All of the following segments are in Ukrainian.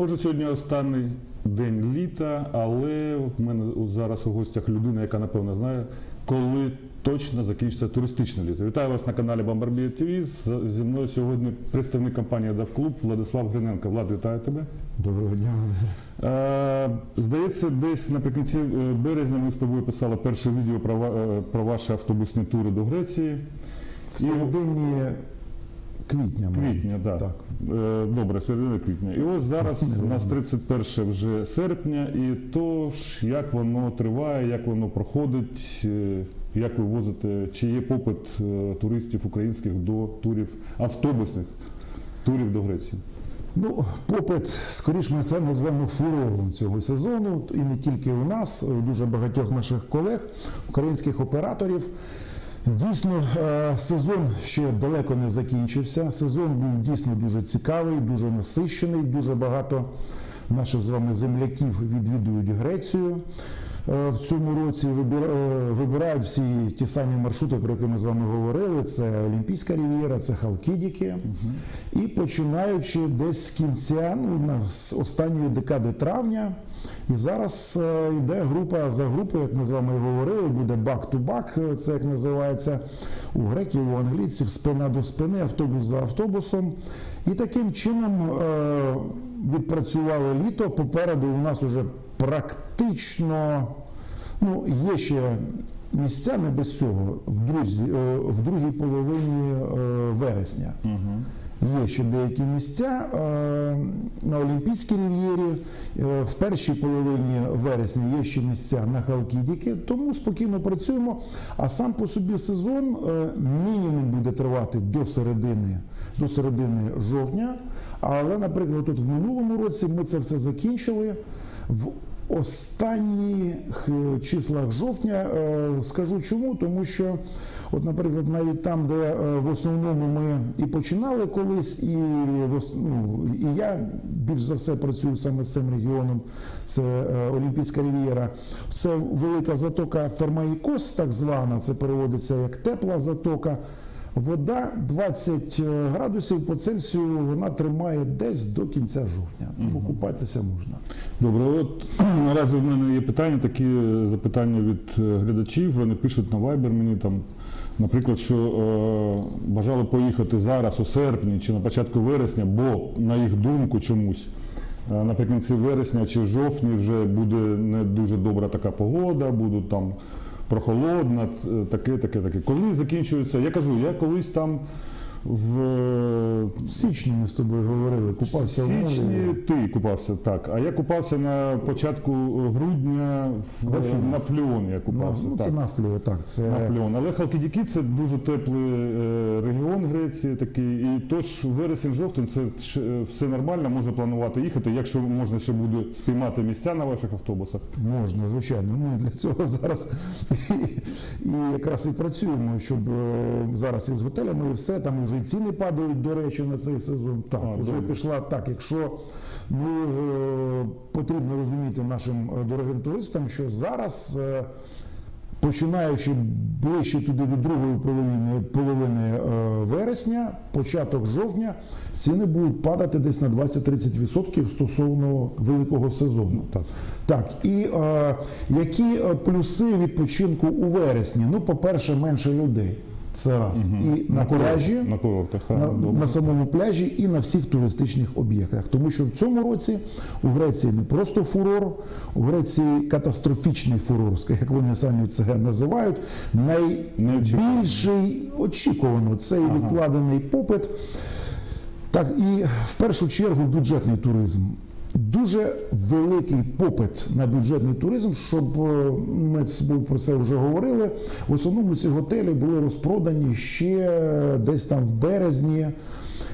Отже, сьогодні останній день літа, але в мене зараз у гостях людина, яка напевно знає, коли точно закінчиться туристичне літо. Вітаю вас на каналі Бомбарбія ТВ. Зі мною сьогодні представник компанії Давклуб Владислав Гриненко. Влад, вітаю тебе. Доброго дня. Е, здається, десь наприкінці е, березня ми з тобою писали перше відео про, е, про ваші автобусні тури до Греції. В середині квітня. Квітня, да. Так. Е, Добре, середина квітня. І ось зараз у нас 31 вже серпня, і то ж як воно триває, як воно проходить, е, як ви возите, чи є попит е, туристів українських до турів автобусних турів до Греції? Ну, попит, скоріш ми це назвемо фурором цього сезону, і не тільки у нас, у дуже багатьох наших колег, українських операторів. Дійсно, е, сезон ще далеко не закінчився. Сезон був дійсно дуже цікавий, дуже насищений. Дуже багато наших з вами земляків відвідують Грецію. Е, В цьому році е, вибирають всі ті самі маршрути, про які ми з вами говорили. Це Олімпійська рів'єра, це Халкідіки. І починаючи десь з кінця, ну з останньої декади травня, і зараз е, йде група за групою, як ми з вами говорили, буде бак-ту-бак, це як називається у греків, у англійців, спина до спини, автобус за автобусом. І таким чином відпрацювали літо. Попереду у нас уже практично ну, є ще місця не без цього в, друзі, е, в другій половині е, вересня. Є ще деякі місця е, на Олімпійській рів'єрі. В першій половині вересня є ще місця на Халкідіки, тому спокійно працюємо. А сам по собі сезон мінімум буде тривати до середини, до середини жовтня. Але, наприклад, тут в минулому році ми це все закінчили. В останніх е, числах жовтня е, скажу чому, тому що, от, наприклад, навіть там, де е, в основному ми і починали колись, і, ну, і я більш за все працюю саме з цим регіоном, це Олімпійська рів'єра. Це велика затока Фермаїкос, так звана, це переводиться як тепла затока. Вода 20 градусів по Цельсію вона тримає десь до кінця жовтня. Тому купатися можна. Добре, от наразі в мене є питання, такі е, запитання від е, глядачів. Вони пишуть на Viber мені там, наприклад, що е, бажали поїхати зараз у серпні чи на початку вересня, бо на їх думку чомусь. е, Наприкінці вересня чи жовтні вже буде не дуже добра така погода, будуть там прохолодна, е, таке, таке, таке. Коли закінчується, я кажу, я колись там в січні ми з тобою говорили, купався в січні ти купався, так. А я купався на початку грудня в, В на Фліоні. Я купався. ну, так. це навплює, так. Це На Фліон. Але Халкідіки це дуже теплий е, регіон Греції такий. І тож вересень-жовтень це е, все нормально, можна планувати їхати, якщо можна ще буде спіймати місця на ваших автобусах. можна, звичайно. Ми для цього зараз і, і якраз і працюємо, щоб е, зараз із готелями і все, там вже і ціни падають, до речі, на цей сезон. Так, А, вже добре. пішла так. Якщо ну, е, потрібно розуміти нашим е, дорогим туристам, що зараз. е, Починаючи ближче туди до другої половини, половини е, вересня, початок жовтня, ціни будуть падати десь на 20-30% стосовно великого сезону. Так. Так, і е, які плюси відпочинку у вересні? Ну, по-перше, менше людей. Це раз. І на, курорт- пляжі, На курортах. на, на самому пляжі і на всіх туристичних об'єктах. Тому що в цьому році у Греції не просто фурор, у Греції катастрофічний фурор, як вони самі це називають. Найбільший очікувано цей відкладений попит. Так, і в першу чергу бюджетний туризм. Дуже великий попит на бюджетний туризм, щоб е, ми про це вже говорили. В основному ці готелі були розпродані ще десь там в березні,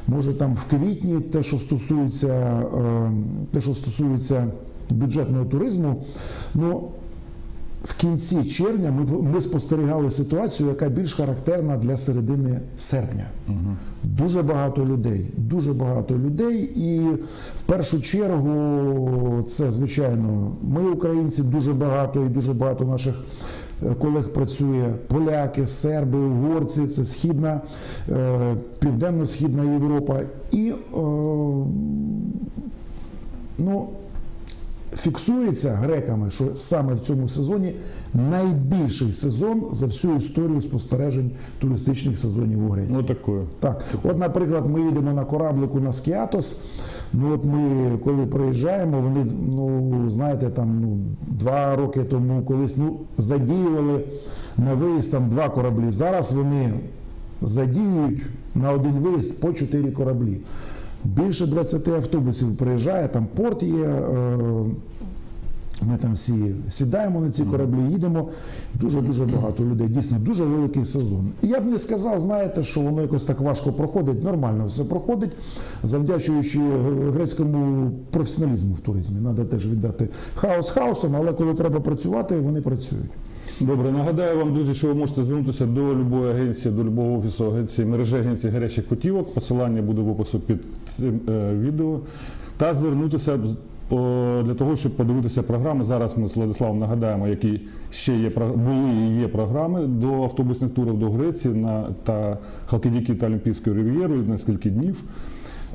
може там в квітні, те, що стосується, е, те, що стосується бюджетного туризму. Ну, в кінці червня ми, ми спостерігали ситуацію, яка більш характерна для середини серпня. Дуже багато людей, дуже багато людей, і в першу чергу це звичайно ми, українці, дуже багато і дуже багато наших е, колег працює поляки, серби, угорці, це східна, е, південно-східна Європа. І е, ну, фіксується греками, що саме в цьому сезоні найбільший сезон за всю історію спостережень туристичних сезонів у Греції. Ну. Так, от, наприклад, ми їдемо на кораблику на Скіатос. Ну от ми коли приїжджаємо, вони ну знаєте, там ну два роки тому колись ну задіювали на виїзд там два кораблі. Зараз вони задіюють на один виїзд по чотири кораблі. Більше 20 автобусів приїжджає, там порт є. Е- ми там всі сідаємо на ці кораблі, їдемо. Дуже дуже багато людей. Дійсно, дуже великий сезон. І я б не сказав, знаєте, що воно якось так важко проходить. Нормально все проходить, завдячуючи грецькому професіоналізму в туризмі. Треба теж віддати хаос хаосом, але коли треба працювати, вони працюють. Добре, нагадаю вам, друзі, що ви можете звернутися до любої агенції, до любого офісу агенції, мережі агенції гарячих путівок. Посилання буде в опису під цим е, відео. Та звернутися для того, щоб подивитися програми. Зараз ми з Владиславом нагадаємо, які ще є були і є програми до автобусних турів до Греції на та Халкідіки та Олімпійською Рів'єрою на скільки днів.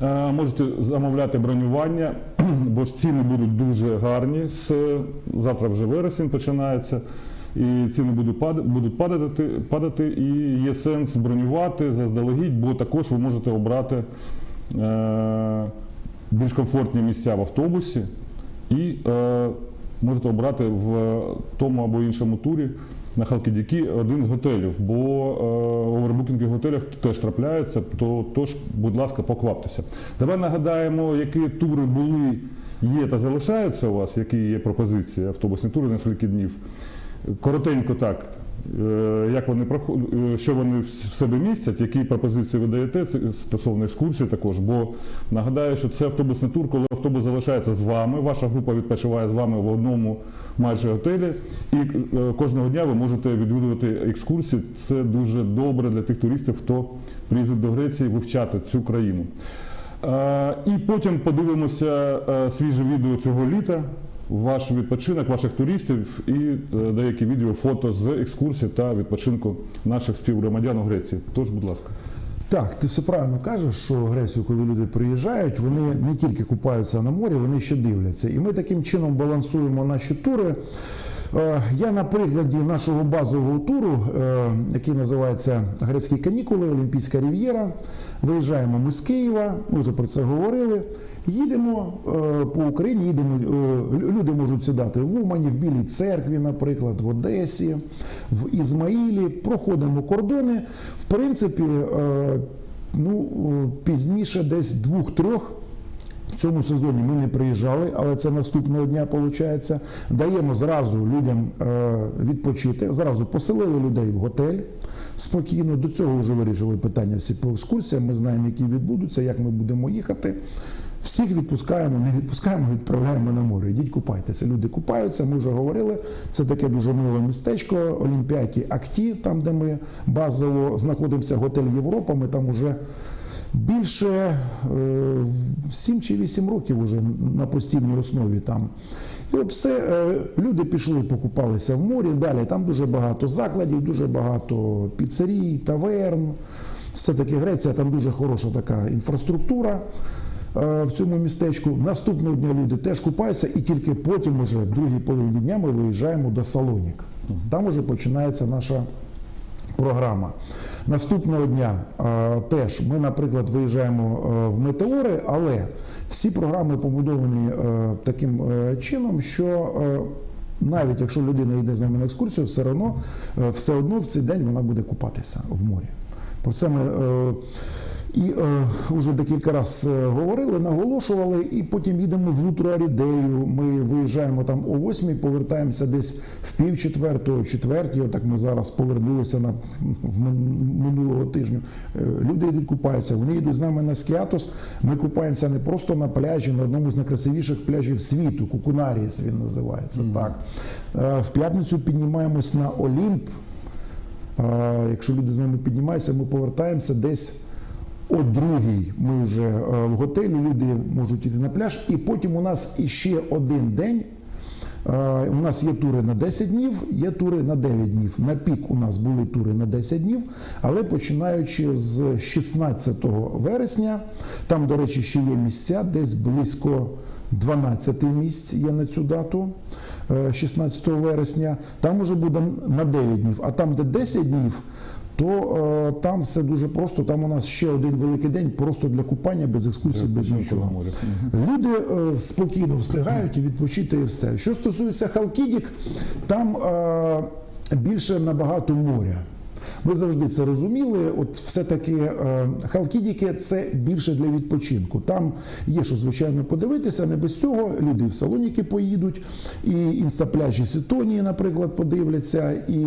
Е, Можете замовляти бронювання, бо ж ціни будуть дуже гарні. Завтра вже вересень починається. І ціни будуть падати, падати, і є сенс бронювати заздалегідь, бо також ви можете обрати е, більш комфортні місця в автобусі і е, можете обрати в тому або іншому турі на Халкідікі один з готелів, бо е, овербукінги в готелях теж трапляються, то тож, будь ласка, покваптеся. Давай нагадаємо, які тури були, є та залишаються у вас, які є пропозиції автобусні тури на скільки днів. Коротенько так. е, Як вони проходять, що вони в себе містять, які пропозиції ви даєте стосовно екскурсії також? Бо нагадаю, що це автобусний тур, коли автобус залишається з вами, ваша група відпочиває з вами в одному майже готелі, і е, кожного дня ви можете відвідувати екскурсії. Це дуже добре для тих туристів, хто приїздить до Греції вивчати цю країну. Е, І потім подивимося е, свіже відео цього літа, ваш відпочинок, ваших туристів і е, деякі відео, фото з екскурсій та відпочинку наших співгромадян у Греції. Тож, будь ласка. Так, ти все правильно кажеш, що Грецію, коли люди приїжджають, вони не тільки купаються на морі, вони ще дивляться. І ми таким чином балансуємо наші тури. Е, Я на прикладі нашого базового туру, е, який називається Грецькі канікули, Олімпійська Рів'єра. Виїжджаємо ми з Києва, ми вже про це говорили. Їдемо е, по Україні, їдемо, е, люди можуть сідати в Умані, в Білій церкві, наприклад, в Одесі, в Ізмаїлі, проходимо кордони. В принципі, е, ну, пізніше десь двох-трьох в цьому сезоні ми не приїжджали, але це наступного дня виходить. Даємо зразу людям відпочити. Зразу поселили людей в готель спокійно. До цього вже вирішили питання всі по екскурсіям. Ми знаємо, які відбудуться, як ми будемо їхати. Всіх відпускаємо, не відпускаємо, відправляємо на море. Йдіть купайтеся. Люди купаються, ми вже говорили. Це таке дуже миле містечко, Олімпіаки Акті, там, де ми базово знаходимося, готель Європа. Ми там уже більше 7 чи 8 років уже на постійній основі там. І все, е, люди пішли, покупалися в морі. Далі там дуже багато закладів, дуже багато піцерій, таверн. Все-таки Греція, там дуже хороша така інфраструктура е, в цьому містечку. Наступного дня люди теж купаються, і тільки потім, уже в другій половині дня, ми виїжджаємо до Салонік. Там вже починається наша програма. Наступного дня е, теж ми, наприклад, виїжджаємо е, в метеори, але всі програми побудовані е, таким е, чином, що е, навіть якщо людина йде з нами на екскурсію, все одно, е, все одно в цей день вона буде купатися в морі. Про це ми е, і е, вже декілька разів говорили, наголошували, і потім їдемо в Лутру Арідею. Ми виїжджаємо там о восьмій, повертаємося десь в пів четвертого, четвертій. Отак ми зараз повернулися на в минулого тижня. Е, Люди йдуть купаються. Вони йдуть з нами на Скіатос. Ми купаємося не просто на пляжі, на одному з найкрасивіших пляжів світу. Кукунаріс він називається. Так Е, в п'ятницю піднімаємось на Олімп. А, Якщо люди з нами піднімаються, ми повертаємося десь о другій. Ми вже е, в готелі, люди можуть йти на пляж, і потім у нас іще один день. Е, У нас є тури на 10 днів, є тури на 9 днів. На пік у нас були тури на 10 днів, але починаючи з 16 вересня, там, до речі, ще є місця, десь близько 12 місць є на цю дату, е, 16 вересня. Там уже буде на 9 днів, а там, де 10 днів, то е, там все дуже просто. Там у нас ще один великий день просто для купання, без екскурсій, без нічого. Люди е, спокійно встигають і відпочити і все. Що стосується Халкідік, там е, більше набагато моря. Ми завжди це розуміли. От все-таки е, Халкідіки це більше для відпочинку. Там є що звичайно подивитися. Не без цього люди в Салоніки поїдуть, і інстапляжі Сітонії, наприклад, подивляться, і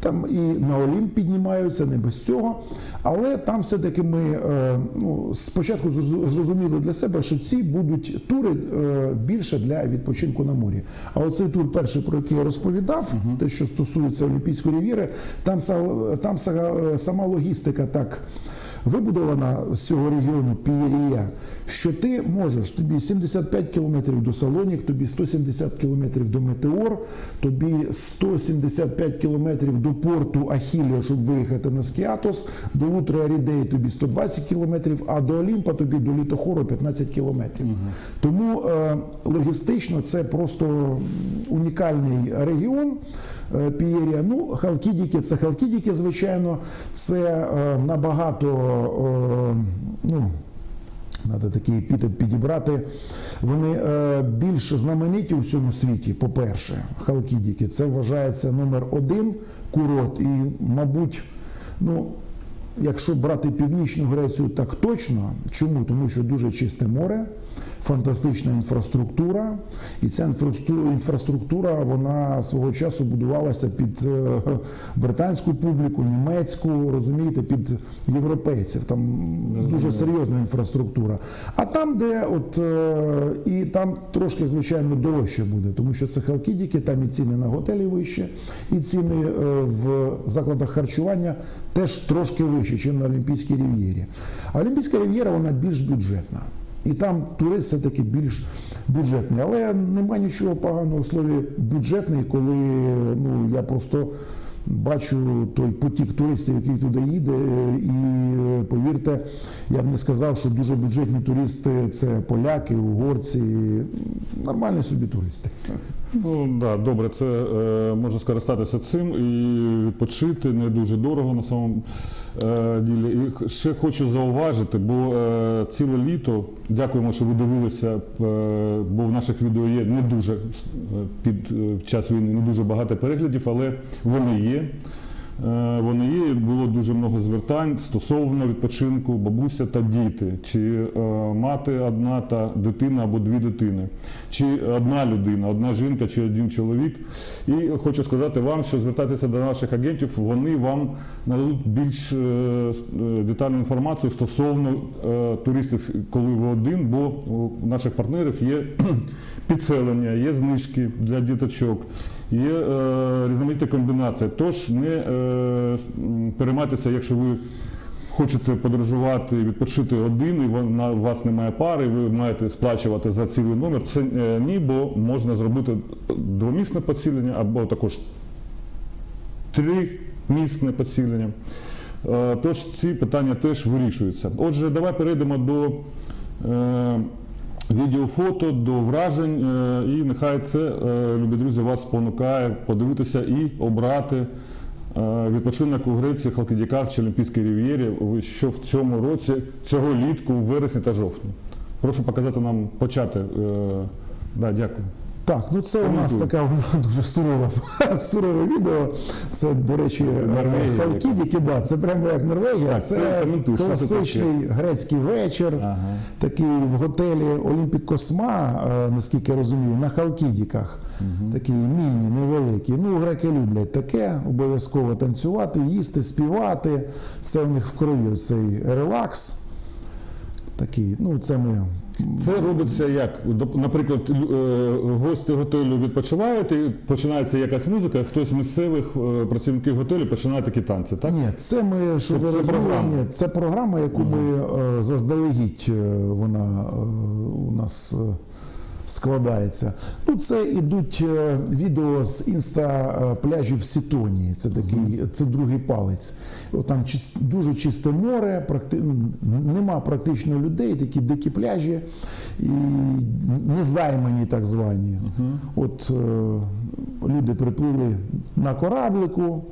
там і на Олімп піднімаються, не без цього. Але там все-таки ми е, ну, спочатку зрозуміли для себе, що ці будуть тури е, більше для відпочинку на морі. А оцей тур, перший, про який я розповідав, те, що стосується Олімпійської рів'єри, там, там е, сама логістика так. Вибудована з цього регіону Пієрія, що ти можеш тобі 75 кілометрів до Салонік, тобі 170 кілометрів до Метеор, тобі 175 кілометрів до порту Ахілія, щоб виїхати на Скіатос, до Лутра Рідеї тобі 120 кілометрів, а до Олімпа тобі до Літохору 15 кілометрів. Тому е, логістично це просто унікальний регіон. е, Пієрія. Ну, Халкідіки це Халкідіки, звичайно, це е, набагато. е, ну, Треба такий епітет підібрати. Вони е, більш знамениті у всьому світі, по-перше, Халкідіки. Це вважається номер один курорт. І, мабуть, ну, якщо брати північну Грецію, так точно. Чому? Тому що дуже чисте море, фантастична інфраструктура. І ця інфраструктура, вона свого часу будувалася під е, британську публіку, німецьку, розумієте, під європейців. Там дуже серйозна інфраструктура. А там, де от е, і там трошки, звичайно, дорожче буде, тому що це Халкідіки, там і ціни на готелі вищі, і ціни е, в закладах харчування теж трошки вищі, ніж на Олімпійській рів'єрі. А Олімпійська рів'єра вона більш бюджетна. І там турист все-таки більш бюджетний. Але немає нічого поганого в слові бюджетний, коли ну, я просто бачу той потік туристів, який туди їде. І повірте, я б не сказав, що дуже бюджетні туристи це поляки, угорці, нормальні собі туристи. Ну да, добре, це е, можна скористатися цим і відпочити не дуже дорого на самому е, ділі. І ще хочу зауважити, бо е, ціле літо, дякуємо, що ви дивилися, е, бо в наших відео є не дуже е, під е, час війни не дуже багато переглядів, але вони є. Е, Вони було дуже много звертань стосовно відпочинку бабуся та діти, чи е, мати одна та дитина або дві дитини, чи одна людина, одна жінка, чи один чоловік. І хочу сказати вам, що звертатися до наших агентів, вони вам нададуть більш е, е, детальну інформацію стосовно е, туристів, коли ви один, бо у наших партнерів є підселення, є знижки для діточок. Є е, різноманітні комбінації. Тож не е, переймайтеся, якщо ви хочете подорожувати, відпочити один, і вон- на- у вас немає пари, ви маєте сплачувати за цілий номер. Це е, ні, бо можна зробити двомісне поцілення або також тримісне поцілення. Тож ці питання теж вирішуються. Отже, давай перейдемо до е, відео, фото, до вражень, е, і нехай це, е, любі друзі, вас спонукає подивитися і обрати е, відпочинок у Греції, Халкідіках чи Олімпійській рів'єрі, що в цьому році, цього літку, в вересні та жовтні. Прошу показати нам почати. Да, дякую. Так, ну це у нас така дуже сурова, сурове відео. Це, до речі, Халкідіки, да, це прямо як Норвегія. Так, це класичний грецький вечір, Ага. такий в готелі Олімпік Косма, е, наскільки я розумію, на Халкідіках. Такий міні, невеликий. Ну, греки люблять таке, обов'язково танцювати, їсти, співати. Це у них в крові цей релакс. Такий, ну це ми Це робиться як? Наприклад, е, гості готелю відпочивають, і починається якась музика, хтось з місцевих е, працівників готелю починає такі танці, так? Ні, це ми що ви це розуміли, це програма, яку ми е, заздалегідь вона у нас складається. Ну, це ідуть е, відео з інста е, пляжів Сітонії. Це такий, це другий палець. Там дуже чисте море, практи... нема практично людей, такі дикі пляжі і незаймані так звані. От е, люди приплили на кораблику,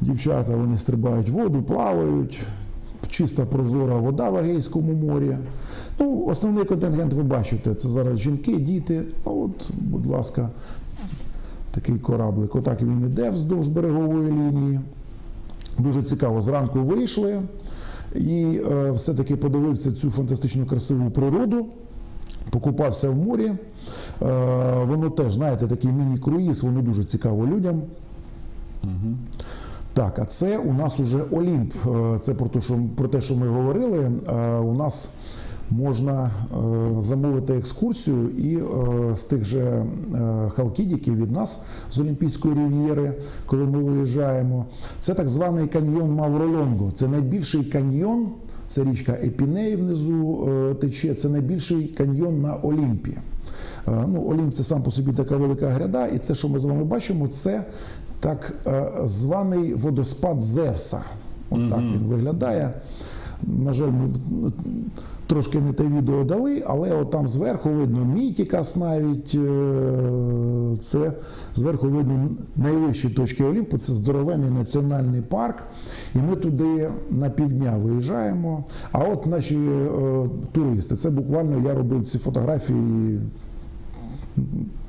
дівчата вони стрибають воду, плавають. Чиста прозора вода в Егейському морі. Ну, основний контингент ви бачите, це зараз жінки, діти. Ну, от, будь ласка, такий кораблик. Отак він іде вздовж берегової лінії. Дуже цікаво. Зранку вийшли і е, все-таки подивився цю фантастичну красиву природу. Покупався в морі. Е, воно теж, знаєте, такий міні-круїз, воно дуже цікаво людям. Так, а це у нас уже Олімп. Е, Це про те, що, про те, що ми говорили. Е, У нас можна е, замовити екскурсію і з тих же халкідіків від нас з Олімпійської рів'єри, коли ми виїжджаємо. Це так званий каньйон Мавролонго. Це найбільший каньйон. Це річка Епіней внизу тече. Це найбільший каньйон на Олімпі. Ну, Олімп це сам по собі така велика гряда, і це, що ми з вами бачимо, це так е, званий водоспад Зевса. От так він виглядає. На жаль, ми трошки не те відео дали, але от там зверху видно Мітікас навіть. е, Це зверху видно найвищі точки Олімпу. Це здоровенний національний парк. І ми туди на півдня виїжджаємо. А от наші е, туристи, це буквально я робив ці фотографії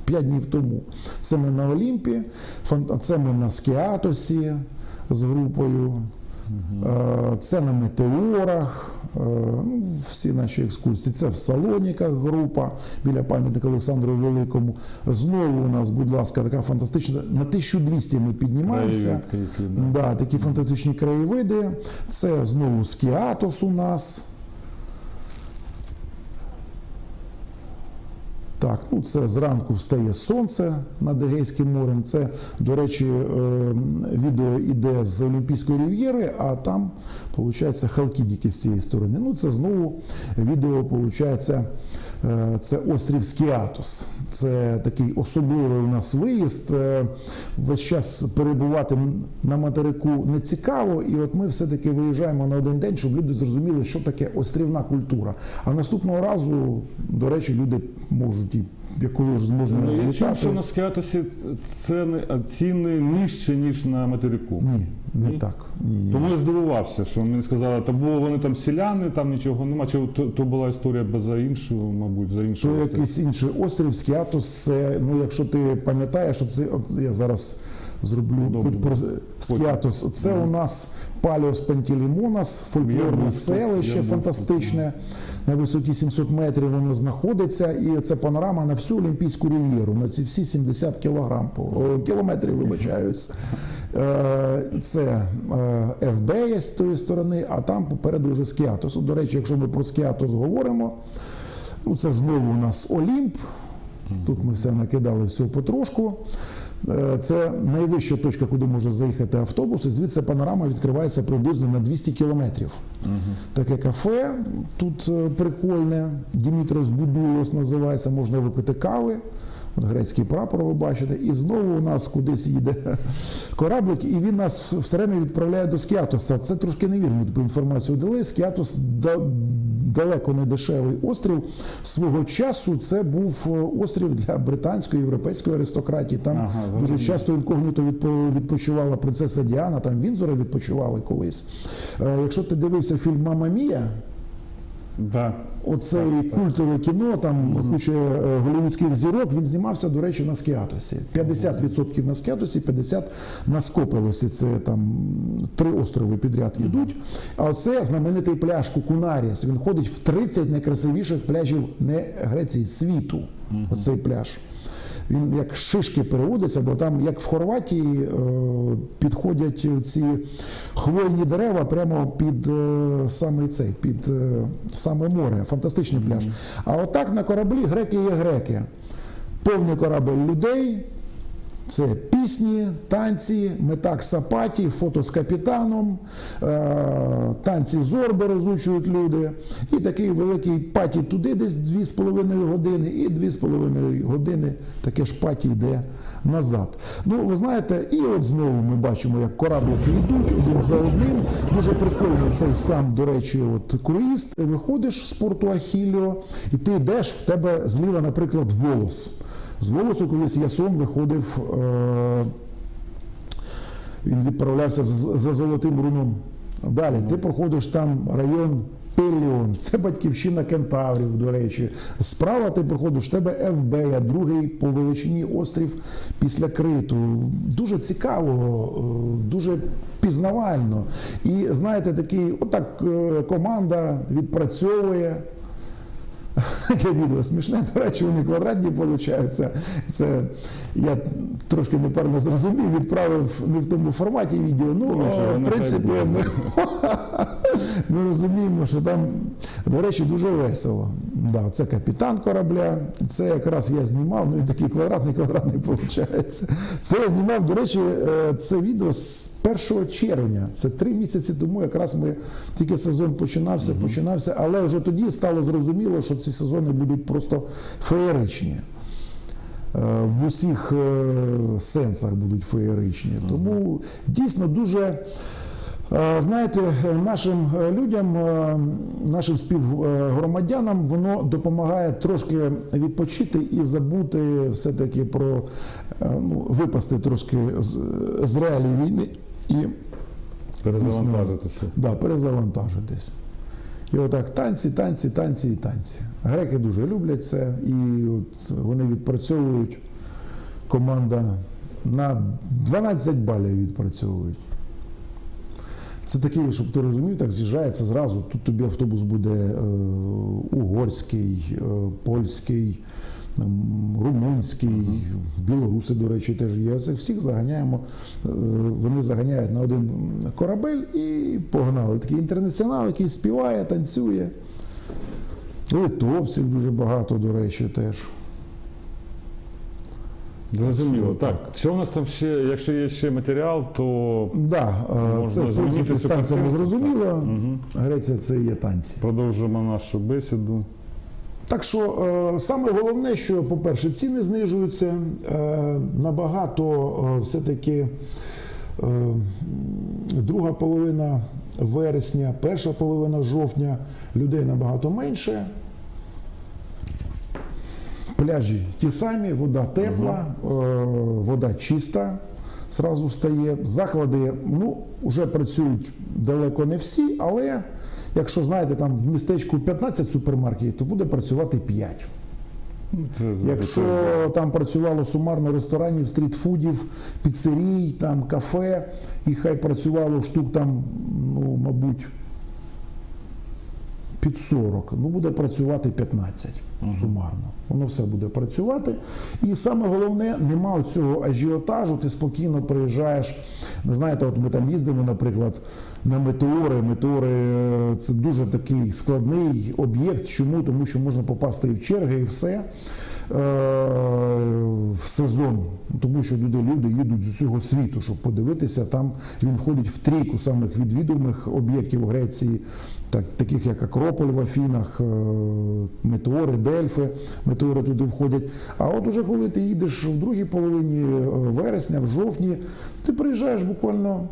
П'ять днів тому. Це ми на Олімпі, це ми на Скіатосі з групою, е, це на метеорах. е, ну, Всі наші екскурсії. Це в Салоніках група біля пам'ятника Олександру Великому. Знову у нас, будь ласка, така фантастична. На 1200 ми піднімаємося. Краєвид. Да, такі фантастичні краєвиди. Це знову Скіатос у нас. Так, ну це зранку встає сонце над Егейським морем. Це, до речі, е, відео іде з Олімпійської рів'єри, а там, виходить, Халкідіки з цієї сторони. Ну, це знову відео, виходить, е, це острів Скіатос. Це такий особливий у нас виїзд. Е, Весь час перебувати на материку не цікаво, і от ми все-таки виїжджаємо на один день, щоб люди зрозуміли, що таке острівна культура. А наступного разу, до речі, люди можуть і якою ж можна Ну, я чув, що на Скіатосі ціни, ціни нижче, ніж на материку. Ні, не Ні? так. Ні, ні. Тому я здивувався, що мені сказали, та бо вони там селяни, там нічого нема. Чи то, то була історія за іншу, мабуть, за іншу. То якийсь інший острів Скіатос, це, ну якщо ти пам'ятаєш, що це от я зараз зроблю хоч про Скіатос. Це у нас Паліос Пантелеймонас, Я фольклорне селище фантастичне. На висоті 700 метрів воно знаходиться, і це панорама на всю Олімпійську рів'єру, на ці всі 70 кілограм кілометрів, вибачаюсь. Е, Це е, ФБ є з тої сторони, а там попереду вже Скіатос. До речі, якщо ми про Скіатос говоримо, це знову у нас Олімп. Тут ми все накидали всього потрошку. Е, Це найвища точка, куди може заїхати автобус, і звідси панорама відкривається приблизно на 200 кілометрів. Таке кафе тут е, прикольне. Дімітрос Будулос називається, можна випити кави. Грецький прапор ви бачите, і знову у нас кудись їде кораблик, і він нас все время відправляє до Скіатоса. Це трошки невірно таку інформацію дали. Скіатос да- далеко не дешевий острів. Свого часу це був е, острів для британської європейської аристократії. Там Ага, дуже часто інкогніто відпо- відпочивала принцеса Діана, там Вінзори відпочивали колись. Е, Якщо ти дивився фільм Мама Мія, Да. Оцей культове кіно, там куча е, голівудських зірок, він знімався, до речі, на Скіатосі. 50% на Скіатосі, 50% на Скопелосі. Це там три острови підряд ідуть. А оце знаменитий пляж Кукунаріс. Він ходить в 30 найкрасивіших пляжів не Греції, світу. Оцей пляж. Він як шишки переводиться, бо там, як в Хорватії, е, підходять ці хвойні дерева прямо під е, саме цей, під е, саме море. Фантастичний пляж. А отак на кораблі греки є греки. Повний корабель людей, Це пісні, танці, метак сапаті, фото з капітаном, е, танці зорби розучують люди. І такий великий паті туди десь 2,5 години, і 2,5 години таке ж паті йде назад. Ну, ви знаєте, і от знову ми бачимо, як кораблики йдуть один за одним. Дуже прикольно цей сам, до речі, от круїз. Ти виходиш з порту Ахіліо, і ти йдеш, в тебе зліва, наприклад, волос. З волосу колись Ясон виходив, е, він відправлявся за, золотим руном. Далі ти проходиш там район Пеліон, це батьківщина кентаврів, до речі. Справа ти проходиш, тебе Евбея, другий по величині острів після Криту. Дуже цікаво, е, дуже пізнавально. І знаєте, такий, отак е, команда відпрацьовує. Таке відео смішне, до речі, вони квадратні получаються. Це я трошки неправильно зрозумів, відправив не в тому форматі відео. Ну, в принципі, буде. ми, розуміємо, що там, до речі, дуже весело. Да, це капітан корабля, це якраз я знімав, ну він такий квадратний, квадратний виходить. Це я знімав, до речі, е, це відео з 1 червня. Це три місяці тому, якраз ми тільки сезон починався, починався, але вже тоді стало зрозуміло, що ці сезони будуть просто феєричні. Е, В усіх е, сенсах будуть феєричні. Тому дійсно дуже. Е, Знаєте, нашим е, людям, е, нашим співгромадянам, воно допомагає трошки відпочити і забути все-таки про е, ну, випасти трошки з, з реалій війни і Перезавантажитися. да, перезавантажитись. І отак танці, танці, танці і танці. Греки дуже люблять це, і от вони відпрацьовують команда на 12 балів відпрацьовують. Це такий, щоб ти розумів, так з'їжджається зразу. Тут тобі автобус буде е, угорський, е, польський, м, румунський, білоруси, до речі, теж є. Це всіх заганяємо. е, Вони заганяють на один корабель і погнали. Такий інтернаціонал, який співає, танцює. Литовців дуже багато, до речі, теж. Зрозуміло. Так, що у нас там ще, якщо є ще матеріал, то Да, е, Можна це в принципі з танцями зрозуміло. Мгм. Греція це і є танці. продовжимо нашу бесіду. Так що е, саме головне, що, по-перше, ціни знижуються, е, набагато все-таки друга половина вересня, перша половина жовтня людей набагато менше. Пляжі ті самі, вода тепла, е, вода чиста. Зразу стає. Заклади ну, вже працюють далеко не всі, але якщо знаєте, там в містечку 15 супермаркетів, то буде працювати 5. Ну, Це Якщо там працювало сумарно ресторанів, стрітфудів, піцерій, там кафе, і хай працювало штук там, ну, мабуть, під 40, ну буде працювати 15 сумарно. Воно все буде працювати. І саме головне, нема цього ажіотажу, ти спокійно приїжджаєш. Знаєте, от ми там їздимо, наприклад, на метеори. Метеори е, це дуже такий складний об'єкт. Чому? Тому що можна попасти і в черги, і все. Е, В сезон, тому що люди, люди їдуть з усього світу, щоб подивитися. Там він входить в трійку самих відвідуваних об'єктів Греції, так, таких як Акрополь в Афінах, е, метеори, Дельфи, метеори туди входять. А от уже коли ти їдеш в другій половині е, вересня, в жовтні, ти приїжджаєш буквально.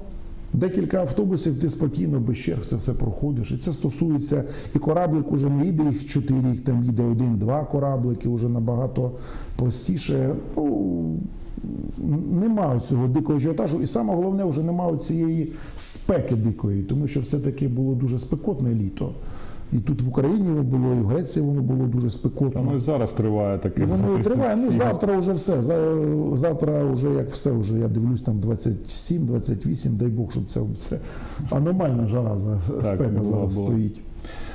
Декілька автобусів, ти спокійно без черг це все проходиш. І це стосується і кораблик уже не їде їх чотири, їх там їде один-два кораблики, вже набагато простіше. Ну, нема цього дикого ажіотажу. І саме головне, вже немає цієї спеки дикої, тому що все-таки було дуже спекотне літо. І тут в Україні воно було, і в Греції воно було дуже спекотно. Там і зараз триває таке. І воно і триває. Ну завтра вже все. Завтра вже як все, вже я дивлюсь, там 27, 28, дай Бог, щоб це, це аномальна жара за спека зараз стоїть.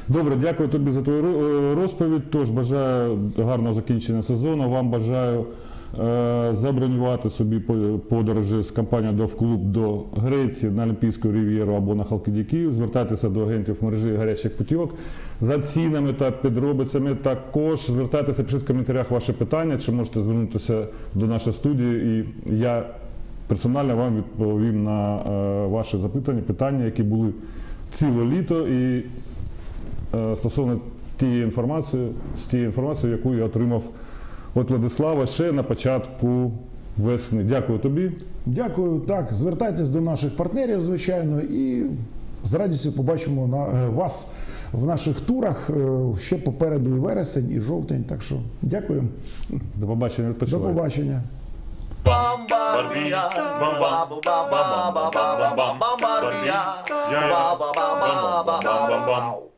Добре, дякую тобі за твою розповідь. Тож бажаю гарного закінчення сезону. Вам бажаю забронювати собі по- подорожі з компанією Довклуб до Греції на Олімпійську рів'єру або на Халкидіків. Звертайтеся до агентів мережі гарячих путівок за цінами та підробицями. Також звертайтеся, пишіть в коментарях ваші питання, чи можете звернутися до нашої студії, і я персонально вам відповім на е, ваші запитання, питання, які були ціле літо. І Е, стосовно тієї інформації, з тієї інформації, яку я отримав від Владислава ще на початку весни. Дякую тобі. Дякую. Так, звертайтесь до наших партнерів, звичайно, і з радістю побачимо на е, вас в наших турах. Е, Ще попереду і вересень, і жовтень. Так що дякую. До побачення, До побачення. Bombardia, bam bam bam